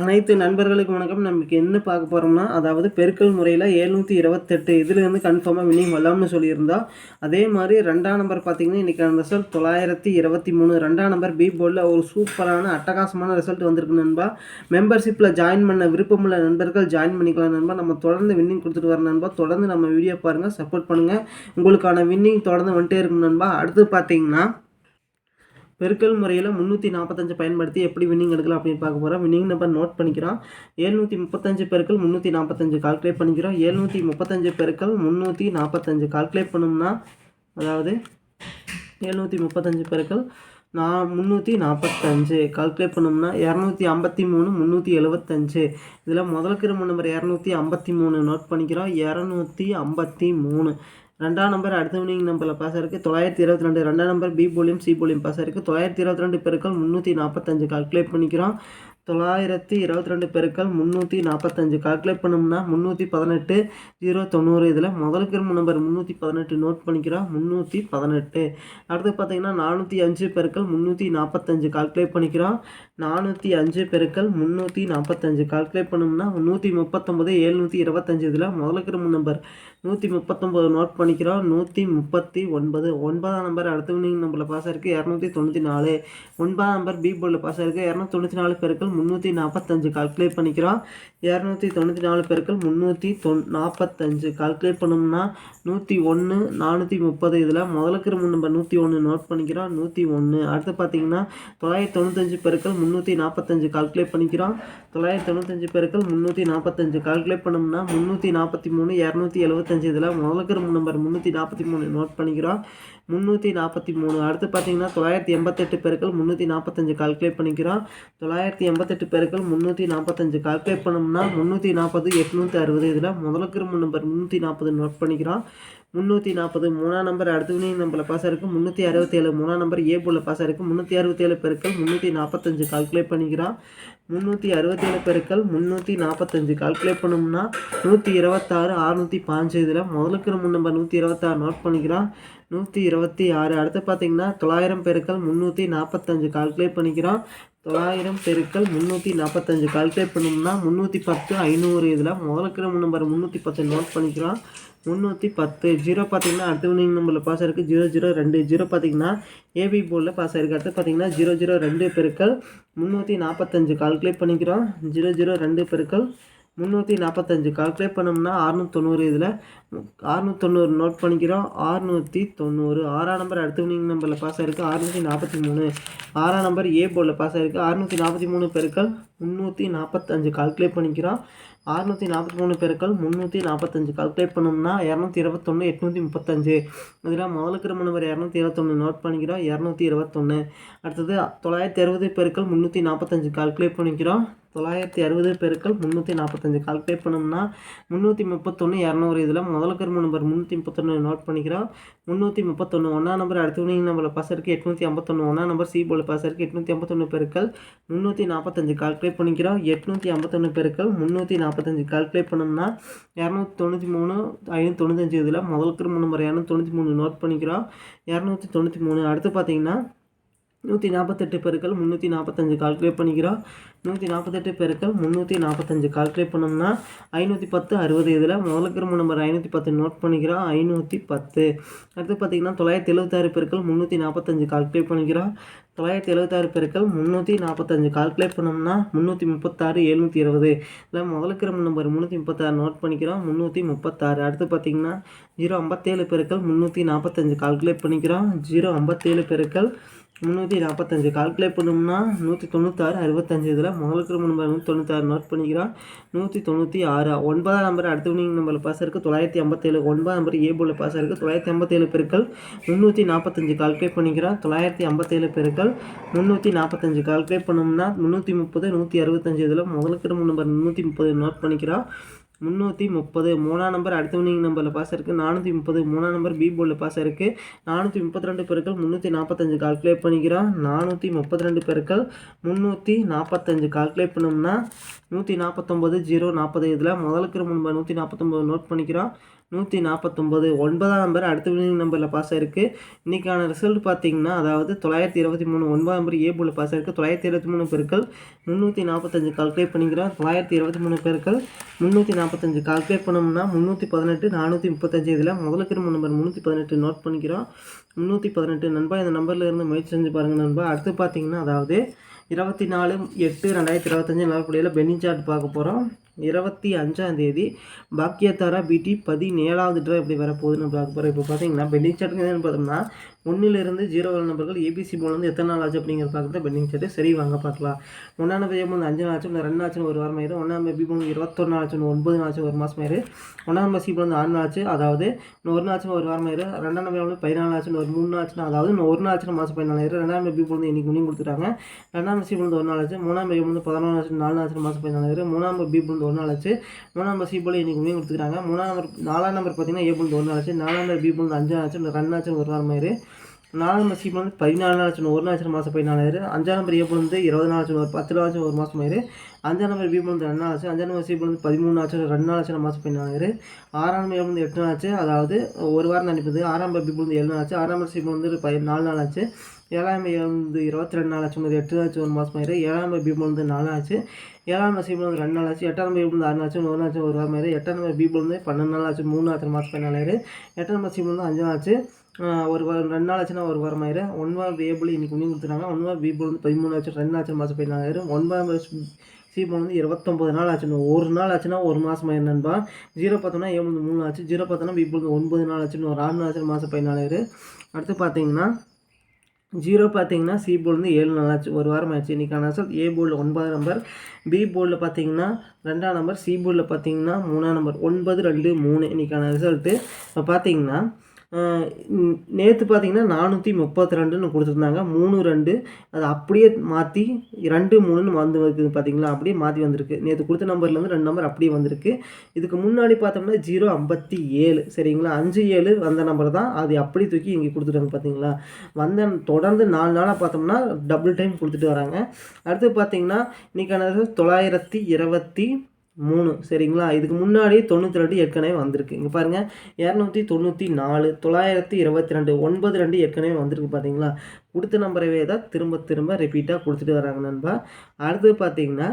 அனைத்து நண்பர்களுக்கும் வணக்கம். நமக்கு என்ன பார்க்க போகிறோம்னா அதாவது பெருக்கல் முறையில் எழுநூற்றி இருபத்தெட்டு இதுலேருந்து கன்ஃபார்மாக வினிங் வரலாம்னு சொல்லியிருந்தோம் அதே மாதிரி ரெண்டாம் நம்பர் பார்த்தீங்கன்னா இன்றைக்கி அந்த ரிசல்ட் தொள்ளாயிரத்தி இருபத்தி மூணு. ரெண்டாம் நம்பர் பி போர்டில் ஒரு சூப்பரான அட்டகாசமான ரிசல்ட் வந்திருக்கு நண்பா. மெம்பர்ஷிப்பில் ஜாயின் பண்ண விருப்பமுள்ள நண்பர்கள் ஜாயின் பண்ணிக்கலாம் நண்பா. நம்ம தொடர்ந்து வின்னிங் கொடுத்துட்டு வர நண்பா. தொடர்ந்து நம்ம வீடியோ பாருங்கள் சப்போர்ட் பண்ணுங்கள் உங்களுக்கான வின்னிங் தொடர்ந்து வந்துட்டே இருக்கும் நண்பா. அடுத்து பார்த்தீங்கன்னா பெருக்கல் முறையில் முந்நூற்றி நாற்பத்தஞ்சு பயன்படுத்தி எப்படி வின்னிங் எடுக்கலாம் அப்படின்னு பார்க்க போகிறோம் வின்னிங் நம்பர் நோட் பண்ணிக்கிறோம். ஏழ்நூற்றி முப்பத்தஞ்சு பெருக்கள் முந்நூற்றி நாற்பத்தஞ்சு கால்குலேட் பண்ணிக்கிறோம். ஏழ்நூற்றி முப்பத்தஞ்சு பெருக்கள் முந்நூற்றி நாற்பத்தஞ்சு கால்குலேட் பண்ணோம்னா அதாவது ஏழ்நூற்றி முப்பத்தஞ்சு பெருக்கள் நான் முந்நூற்றி நாற்பத்தஞ்சு கால்குலேட் பண்ணோம்னா இரநூத்தி ஐம்பத்தி மூணு முந்நூற்றி எழுபத்தஞ்சு இதில் முதல் கிரும நம்பர் இரநூத்தி ஐம்பத்தி மூணு நோட் பண்ணிக்கிறோம். இரநூத்தி ஐம்பத்தி மூணு. ரெண்டாம் நம்பர் அடுத்த வினிங் நம்பரில் பாஸ் இருக்குது தொள்ளாயிரத்தி இருபத்தி ரெண்டு ரெண்டாம் நம்பர் பி போலியம் சி போலியம் பாஸ் இருக்குது தொள்ளாயிரத்தி இருபத்தி ரெண்டு பெருக்கள் முந்நூற்றி நாற்பத்தஞ்சு கால்குலேட் பண்ணிக்கிறோம். தொள்ளாயிரத்தி இருபத்தி ரெண்டு பெருக்கள் முந்நூற்றி நாற்பத்தஞ்சு கால்குலேட் பண்ணோம்னா முந்நூற்றி பதினெட்டு ஜீரோ தொண்ணூறு இதில் முதல் கிரும நம்பர் முந்நூற்றி பதினெட்டு நோட் பண்ணிக்கிறோம். முந்நூற்றி பதினெட்டு. அடுத்து பார்த்தீங்கன்னா நானூற்றி அஞ்சு பெருக்கள் முந்நூற்றி நாற்பத்தஞ்சு கால்குலேட் பண்ணிக்கிறோம். நானூற்றி அஞ்சு பெருக்கள் முந்நூற்றி நாற்பத்தஞ்சு கால்குலேட் பண்ணோம்னா நூற்றி முப்பத்தொம்பது ஏழ்நூற்றி இருபத்தஞ்சு. இதில் முதல் கிரும நம்பர் நூற்றி முப்பத்தொம்பது நோட் பண்ணிக்கிறோம். நூற்றி முப்பத்தி ஒன்பது. ஒன்பதாம் நம்பர் அடுத்த வினிங் நம்பரில் பாஸ் இருக்குது இரநூத்தி தொண்ணூற்றி நாலு. ஒன்பதாம் நம்பர் பி போர்டில் பாஸ் இருக்குது இரநூத்தி தொண்ணூற்றி நாலு பெருக்கள் முந்நூற்றி நாற்பத்தஞ்சு கால்குலேட் பண்ணிக்கிறோம். இரநூத்தி தொண்ணூற்றி நாலு பெருக்கள் முந்நூற்றி தொன் நாற்பத்தஞ்சு கால்குலேட் பண்ணோம்னா நூற்றி ஒன்று நானூற்றி முப்பது. இதில் முதலுக்கு நம்பர் நூற்றி ஒன்று நோட் பண்ணிக்கிறோம். நூற்றி ஒன்று அடுத்து பார்த்தீங்கன்னா தொள்ளாயிரத்தி தொண்ணூத்தஞ்சு பெருக்கள் முந்நூற்றி நாற்பத்தஞ்சு கால்குலேட் பண்ணிக்கிறோம். தொள்ளாயிரத்தி தொண்ணூத்தஞ்சு பெருக்கள் முந்நூற்றி நாற்பத்தஞ்சு கால்குலேட் பண்ணோம்னா முந்நூற்றி நாற்பத்தி மூணு இரநூத்தி எழுபத்தஞ்சு இதில் முதலுக்கு நம்பர் முந்நூற்றி நாற்பத்தி மூணு நோட் பண்ணிக்கிறோம். முந்நூற்றி நாற்பத்தி மூணு. அடுத்து பார்த்தீங்கன்னா தொள்ளாயிரத்தி எண்பத்தெட்டு பெருக்கள் முந்நூற்றி நாற்பத்தஞ்சு கால்குலேட் பண்ணிக்கிறோம். தொள்ளாயிரத்தி எண்பத்தெட்டு பெருக்கள் முந்நூற்றி நாற்பத்தஞ்சு கால்குலேட் பண்ணோம்னா முந்நூற்றி நாற்பது எட்நூற்றி அறுபது. இதில் முதலுக்கு நம்பர் முந்நூற்றி நாற்பது நோட் பண்ணிக்கிறோம். முந்நூற்றி நாற்பது மூணாம் நம்பர் அடுத்த வினிங் நம்பரில் பாஸ் இருக்குது முந்நூற்றி அறுபத்தேழு. மூணாம் நம்பர் ஏ போல பாஸ் இருக்குது முந்நூற்றி அறுபத்தேழு பெருக்கள் முந்நூற்றி நாற்பத்தஞ்சு கால் கால்குலேட் பண்ணிக்கிறோம் முந்நூற்றி அறுபத்தேழு பெருக்கள் முந்நூற்றி நாற்பத்தஞ்சு கால்குலேட் பண்ணோம்னா நூற்றி இருபத்தாறு அறுநூற்றி பாஞ்சு இதில் முதலுக்கு நம்பர் நூற்றி இருபத்தாறு நோட் பண்ணிக்கிறோம் நூற்றி இருபத்தி ஆறு. அடுத்து பார்த்தீங்கன்னா தொள்ளாயிரம் பெருக்கள் முந்நூற்றி நாற்பத்தஞ்சு கால்குலேட் பண்ணிக்கிறோம். தொள்ளாயிரம் பெருக்கள் முந்நூற்றி நாற்பத்தஞ்சு கால்குலேட் பண்ணோம்னா முந்நூற்றி பத்து ஐநூறு. இதில் முதலுக்கிற நம்பர் முந்நூற்றி பத்து நோட் பண்ணிக்கிறோம். முந்நூற்றி பத்து. ஜீரோ பார்த்தீங்கன்னா அடுத்த வினிங் நம்பரில் பாஸ் இருக்குது ஜீரோ ஜீரோ ரெண்டு. ஜீரோ பார்த்தீங்கன்னா ஏபி போர்டில் பாஸ் ஆயிருக்கு. அடுத்து பார்த்தீங்கன்னா ஜீரோ ஜீரோ ரெண்டு பெருக்கள் முந்நூற்றி நாற்பத்தஞ்சு கால்குலேட் பண்ணிக்கிறோம். ஜீரோ ஜீரோ ரெண்டு பெருக்கள் முந்நூற்றி நாற்பத்தஞ்சு கால்குலேட் பண்ணோம்னா அறுநூத்தொண்ணூறு இதில் அறுநூத்தொண்ணூறு நோட் பண்ணிக்கிறோம். அறுநூற்றி தொண்ணூறு ஆறாம் நம்பர் அடுத்த வினிங் நம்பரில் பாஸ் ஆகிருக்கு அறுநூற்றி நாற்பத்தி மூணு. ஆறாம் நம்பர் ஏ போர்டில் பாஸ் ஆகிருக்கு அறுநூற்றி நாற்பத்தி மூணு பெருக்கள் முந்நூற்றி நாற்பத்தஞ்சு கால்குலேட் பண்ணிக்கிறோம். அறுநூற்றி நாற்பத்தி மூணு பெருக்கள் முந்நூற்றி நாற்பத்தஞ்சு கால்குலேட் பண்ணோம்னா இரநூத்தி இருபத்தொன்று எட்நூற்றி முப்பத்தஞ்சு. இதில் முதல் கிரம நம்பர் இரநூத்தி இருபத்தொன்று நோட் பண்ணிக்கிறோம். இரநூத்தி இருபத்தொன்று அடுத்தது தொள்ளாயிரத்தி அறுபது பெருக்கள் முந்நூற்றி நாற்பத்தஞ்சு கால்குலேட் பண்ணிக்கிறோம். தொள்ளாயிரத்தி அறுபது பெருக்கள் முந்நூற்றி நாற்பத்தஞ்சு. கால்குலேட் பண்ணோம்னா முந்நூற்றி முப்பத்தொன்று இரநூறு. இதில் முதல் கரும நம்பர் முந்நூற்றி முப்பத்தொன்று நோட் பண்ணிக்கிறோம். முந்நூற்றி முப்பத்தொன்று ஒன்றா நம்பர் அடுத்த வினிங் நம்பரில் பாஸ் இருக்குது எட்நூற்றி ஐம்பத்தொன்று ஒன்றா நம்பர் சி போல் பாஸ் இருக்குது எட்நூற்றி ஐம்பத்தொன்று பெருக்கள் முந்நூற்றி நாற்பத்தஞ்சு. கால்குலேட் பண்ணிக்கிறோம். எட்நூற்றி ஐம்பத்தொன்று பெருக்கள் முந்நூற்றி நாற்பத்தஞ்சு. கால்குலேட் பண்ணோம்னா இரநூத்தி தொண்ணூற்றி மூணு ஐநூற்றி தொண்ணூத்தஞ்சு இதில் முதல் கரும நம்பர் இரநூத்தி தொண்ணூற்றி மூணு நோட் பண்ணிக்கிறோம். இரநூத்தி தொண்ணூற்றி மூணு. அடுத்து பார்த்தீங்கன்னா நூற்றி நாற்பத்தெட்டு பெருக்கள் முந்நூற்றி நாற்பத்தஞ்சு கால்குலேட் பண்ணிக்கிறோம். நூற்றி நாற்பத்தெட்டு பெருக்கள் முந்நூற்றி நாற்பத்தஞ்சு கால்குலேட் பண்ணோம்னா ஐநூற்றி பத்து அறுபது இதில் முதல் கிரம நம்பர் ஐநூற்றி பத்து நோட் பண்ணிக்கிறோம். ஐநூற்றி பத்து. அடுத்து பார்த்திங்கன்னா தொள்ளாயிரத்தி எழுபத்தாறு பெருக்கள் முந்நூற்றி நாற்பத்தஞ்சு கால்குலேட் பண்ணிக்கிறோம். தொள்ளாயிரத்தி எழுபத்தாறு பெருக்கள் முந்நூற்றி நாற்பத்தஞ்சு கால்குலேட் பண்ணோம்னா முந்நூற்றி முப்பத்தாறு எழுநூற்றி இருபது. இல்லை முதல் கிரம நம்பர் முந்நூற்றி முப்பத்தாறு நோட் பண்ணிக்கிறோம். முந்நூற்றி முப்பத்தாறு. அடுத்து பார்த்திங்கன்னா ஜீரோ ஐம்பத்தேழு பெருக்கள் முந்நூற்றி நாற்பத்தஞ்சு கால்குலேட் பண்ணிக்கிறோம். ஜீரோ ஐம்பத்தேழு பெருக்கள் முந்நூற்றி நாற்பத்தஞ்சு கால்குலேட் பண்ணோம்னா நூற்றி தொண்ணூத்தாறு அறுபத்தஞ்சு. இதில் முதலுக்கு நம்பர் நூற்றி தொண்ணூத்தாறு நோட் பண்ணிக்கிறோம். நூற்றி தொண்ணூற்றி ஆறு. ஒன்பதாம் நம்பர் அடுத்த வினிங் நம்பரில் பாஸ் இருக்குது தொள்ளாயிரத்தி ஐம்பத்தேழு. ஒன்பதாம் நம்பர் ஏ பாஸ் இருக்குது தொள்ளாயிரத்தி ஐம்பத்தேழு பெருக்கள் முந்நூற்றி நாற்பத்தஞ்சு கால்குலேட் பண்ணிக்கிறோம். தொள்ளாயிரத்தி ஐம்பத்தேழு பெருக்கள் முந்நூற்றி நாற்பத்தஞ்சு கால்குலேட் பண்ணோம்னா முந்நூற்றி முப்பது நூற்றி அறுபத்தஞ்சு. இதில் முதலுக்கு நம்பர் முந்நூற்றி முப்பது நோட் பண்ணிக்கிறோம். முந்நூற்றி முப்பது மூணாம் நம்பர் அடுத்த வினிங் நம்பரில் பாஸ் இருக்குது நானூற்றி முப்பது மூணாம் நம்பர் பி போர்டில் பாஸ் இருக்குது நானூற்றி முப்பத்தி ரெண்டு பெருக்கள் முந்நூற்றி நாற்பத்தஞ்சு கால்குலேட் பண்ணிக்கிறோம். நானூற்றி முப்பத்தி ரெண்டு பெருக்கள் முந்நூற்றி நாற்பத்தஞ்சு கால்குலேட் பண்ணோம்னா நூற்றி நாற்பத்தொம்பது ஜீரோ நாற்பது இதில் முதலுக்கு முன்பு நூற்றி நாற்பத்தொம்பது நோட் பண்ணிக்கிறோம். நூற்றி நாற்பத்தொம்போது ஒன்பதாம் நம்பர் அடுத்த வினிங் நம்பரில் பாஸ் ஆயிருக்கு. இன்றைக்கான ரிசல்ட் பார்த்தீங்கன்னா அதாவது தொள்ளாயிரத்தி இருபத்தி மூணு ஒன்பதாம் நம்பர் ஏ போல் பாஸ் ஆயிருக்கு. தொள்ளாயிரத்தி இருபத்தி மூணு பேருக்கள் முந்நூற்றி நாற்பத்தஞ்சு கால்குலேட் பண்ணிக்கிறோம். தொள்ளாயிரத்தி இருபத்தி மூணு பேருக்கள் முந்நூற்றி நாற்பத்தஞ்சு கால்குலேட் பண்ணோம்னா முந்நூற்றி பதினெட்டு நானூற்றி முப்பத்தஞ்சு இதில் முதலுக்கு இருந்த நம்பர் முந்நூற்றி பதினெட்டு நோட் பண்ணிக்கிறோம். முந்நூற்றி பதினெட்டு நண்பா இந்த நம்பரில் இருந்து முயற்சி செஞ்சு பாருங்கள் நண்பா. அடுத்து பார்த்தீங்கன்னா அதாவது இருபத்தி நாலு எட்டு ரெண்டாயிரத்தி இருபத்தஞ்சு நாளுக்குள்ளையில் பென்னிங் சார்ட் பார்க்க போகிறோம் இருபத்தி அஞ்சாம் தேதி பாக்கியத்தாரா பிடி பதினேழாவது ட்ரா எப்படி வரப்போகுதுன்னு பார்க்க போகிறோம் இப்போ பார்த்தீங்கன்னா பெண்டிங் சார்ட்டுக்கு என்னென்னு பார்த்தோம்னா ஒன்றிலிருந்து ஜீரோ வர நம்பர்கள் ஏபிசி போலேருந்து எத்தனை நாள் ஆச்சு அப்படிங்கிற பார்க்குறது பெண்டிங் சார்ட்டு சரி வாங்க பார்க்கலாம். ஒன்றாம் நம்பர் வந்து அஞ்சு நாள் ஆச்சு ரெண்டு ஆச்சு ஒரு வாரம் ஆயிரும் ஒன்றாம் நம்பர் பி போல இருபத்தொன்று நாள் ஆச்சு ஒன்பது நாள் ஆச்சு ஒரு மாதம் ஆயிரு ஒன்றாம் நம்பர் சி ஆறு நாள் ஆச்சு அதாவது இன்னும் ஒரு நாள் ஒரு வாரம் ஆயிரும் ரெண்டாம் நம்பர் வந்து பதினாலு ஆச்சு ஒரு மூணு நாள் ஆச்சுன்னா அதாவது இன்னும் ஒரு நாள் ஆச்சு மாதம் பதினாலு ஆயிரம் ரெண்டாம் நம்பர் பி இன்னைக்கு முன்னி கொடுத்துட்டாங்க. ரெண்டாம் நம்பர் சி ஒரு நாள் ஆச்சு மூணாம் நம்பர் வந்து பதினொன்று ஆச்சு நாலு நாள் ஆச்சு மாதம் பதினாலு ஆயிரம் மூணாம் நம்பர் பி ஒரு நாள் ஆச்சு. மூணாம் நம்பர் சி போல் இன்றைக்கி முன்னி கொடுத்துருக்காங்க. மூணாம் நம்பர் நாலாம் நம்பர் பார்த்தீங்கன்னா ஏ போல் ஒரு நாள் ஆச்சு. நாலாம் நம்பர் பி போல் அஞ்சு ஆச்சு. ரன் ஆச்சு ஒரு வாரம் மாதிரி. நாலாம் நம்பர் வந்து பதினாலு நாள் ஆச்சு ஒரு நாள் மாதம் பதினாலாயிரம் அஞ்சாம் நம்பர் ஏ வந்து இருபது நாள் ஆச்சு ஒரு பத்து நாள் ஆச்சு ஒரு மாதம் ஆயிரு அஞ்சாம் நம்பர் பி வந்து ரெண்டு நாள் ஆச்சு அஞ்சாம் நம்பர் சி வந்து பதிமூணு ஆச்சு ரெண்டு நாள் ஆச்சு மாதம் பதினாலாயிரம் ஆறாம் நம்பர் வந்து எட்டு நாள் ஆச்சு அதாவது ஒரு வாரம் நினைப்பது ஆறாம் நம்பர் பி வந்து ஏழு நாள் ஆச்சு ஆறாம் நம்பர் சி வந்து பதி நாலு நாள் ஆச்சு ஏழாம் வந்து இருபத்தி ரெண்டு நாள் ஆச்சு எட்டு நாள் ஆச்சு ஒரு மாதம் ஆயிரு ஏழாம் நம்பர் பி வந்து நாலு நாள் ஆச்சு ஏழாம் நம்பர் வந்து ரெண்டு நாள் ஆச்சு எட்டாம் நம்பர் வந்து ஆறு நாள் ஆச்சு ஒரு நாள் ஆச்சு ஒரு வாரம் ஆயிரு எட்டாம் நம்பர் பி வந்து பன்னெண்டு நாள் ஆச்சு மூணு ஆச்சு மாதம் பதினாலாயிரம் எட்டாம் நம்பர் சி வந்து அஞ்சு நாள் ஆச்சு ஒரு வாரம் ரெண்டு நாள் ஆச்சுன்னா ஒரு வாரம் ஆயிரும் ஒன்பாம் ஏபிள் இன்னைக்கு முடிவு கொடுத்துருக்காங்க ஒன்பாம் பி வந்து பதிமூணு ஆச்சு ரெண்டு ஆச்சு மாதம் பதினாலாயிரம் ஒன்பாம் சி வந்து இருபத்தொம்பது நாள் ஆச்சுன்னு ஒரு நாள் ஆச்சுன்னா ஒரு மாதம் ஆயிரம் நண்பா. ஜீரோ பார்த்தோன்னா ஏழு மூணு ஆச்சு. ஜீரோ பார்த்தோன்னா பி வந்து ஒன்பது நாள் ஆச்சுன்னு ஒரு ஆறு நாள் ஆச்சு மாதம் பதினாலாயிரம் அடுத்து பார்த்தீங்கன்னா ஜீரோ பார்த்தீங்கன்னா சி போர்டு ஏழு நாள் ஆச்சு. ஒரு வாரம் ஆச்சு. இன்றைக்கான ரிசல்ட் ஏ போர்டில் ஒன்பதாம் நம்பர் பி போர்டில் பார்த்தீங்கன்னா ரெண்டாம் நம்பர் சி போர்டில் பார்த்தீங்கன்னா மூணாம் நம்பர் ஒன்பது ரெண்டு மூணு இன்றைக்கான ரிசல்ட்டு இப்போ பார்த்தீங்கன்னா நேற்று பார்த்தீங்கன்னா நானூற்றி முப்பத்தி ரெண்டுன்னு கொடுத்துருந்தாங்க. மூணு ரெண்டு அதை அப்படியே மாற்றி ரெண்டு மூணுன்னு வந்து இருக்குது பார்த்தீங்களா அப்படியே மாற்றி வந்திருக்கு. நேற்று கொடுத்த நம்பர்லேருந்து ரெண்டு நம்பர் அப்படியே வந்திருக்கு. இதுக்கு முன்னாடி பார்த்தோம்னா ஜீரோ ஐம்பத்தி ஏழு சரிங்களா? அஞ்சு ஏழு வந்த நம்பர் தான். அது அப்படி தூக்கி இங்கே கொடுத்துட்டாங்க பார்த்தீங்களா வந்த தொடர்ந்து நாலு நாளாக பார்த்தோம்னா டபுள் டைம் கொடுத்துட்டு வராங்க. அடுத்து பார்த்தீங்கன்னா இன்றைக்கான தொள்ளாயிரத்தி இருபத்தி மூணு சரிங்களா? இதுக்கு முன்னாடி தொண்ணூற்றி ரெண்டு ஏற்கனவே வந்திருக்கு. இங்கே பாருங்கள் இரநூத்தி தொண்ணூற்றி நாலு தொள்ளாயிரத்தி இருபத்தி ரெண்டு ஒன்பது ரெண்டு ஏற்கனவே வந்திருக்கு பார்த்தீங்களா கொடுத்த நம்பரவே தான் திரும்ப திரும்ப ரிப்பீட்டாக கொடுத்துட்டு வராங்க நண்பா. அடுத்து பார்த்தீங்கன்னா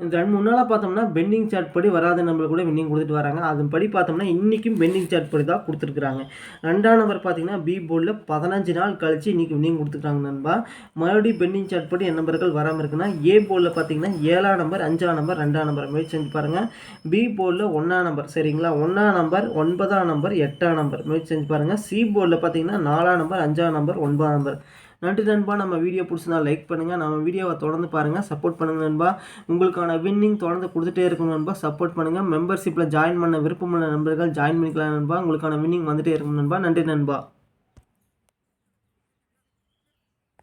ரெண்டு மூணு நாளாக பார்த்தோம்னா பெண்டிங் சார்ட் படி வராத நம்பர் கூட வின்னிங் கொடுத்துட்டு வராங்க. அதன்படி பார்த்தோம்னா இன்றைக்கும் பெண்டிங் சார்ட் படி தான் கொடுத்துருக்குறாங்க. ரெண்டாம் நம்பர் பார்த்தீங்கன்னா பி போர்டில் பதினஞ்சு நாள் கழிச்சு இன்றைக்கி வின்னிங் கொடுத்துருக்காங்க நண்பா. மறுபடியும் பெண்டிங் சார்ட் படி என் நம்பர்கள் வராமல் இருக்குன்னா ஏ போர்டில் பார்த்தீங்கன்னா ஏழாம் நம்பர் அஞ்சாம் நம்பர் ரெண்டாம் நம்பர் முயற்சி செஞ்சு பாருங்கள் பி போர்டில் ஒன்றாம் நம்பர் சரிங்களா? ஒன்றாம் நம்பர் ஒன்பதாம் நம்பர் எட்டாம் நம்பர் முயற்சி செஞ்சு பாருங்கள் சி போர்டில் பார்த்தீங்கன்னா நாலாம் நம்பர் அஞ்சாம் நம்பர் ஒன்பதாம் நம்பர் நன்றி நண்பா. நம்ம வீடியோ பிடிச்சிருந்தா லைக் பண்ணுங்கள் நம்ம வீடியோவை தொடர்ந்து பாருங்கள் சப்போர்ட் பண்ணுங்கள் நண்பா. உங்களுக்கான வின்னிங் தொடர்ந்து கொடுத்துட்டே இருக்கும் நண்பா. சப்போர்ட் பண்ணுங்கள் மெம்பர்ஷிப்பில் ஜாயின் பண்ண விருப்பமுள்ள நண்பர்கள் ஜாயின் பண்ணிக்கலாம் நண்பா. உங்களுக்கான வின்னிங் வந்துகிட்டே இருக்கும் நண்பா. நன்றி நண்பா.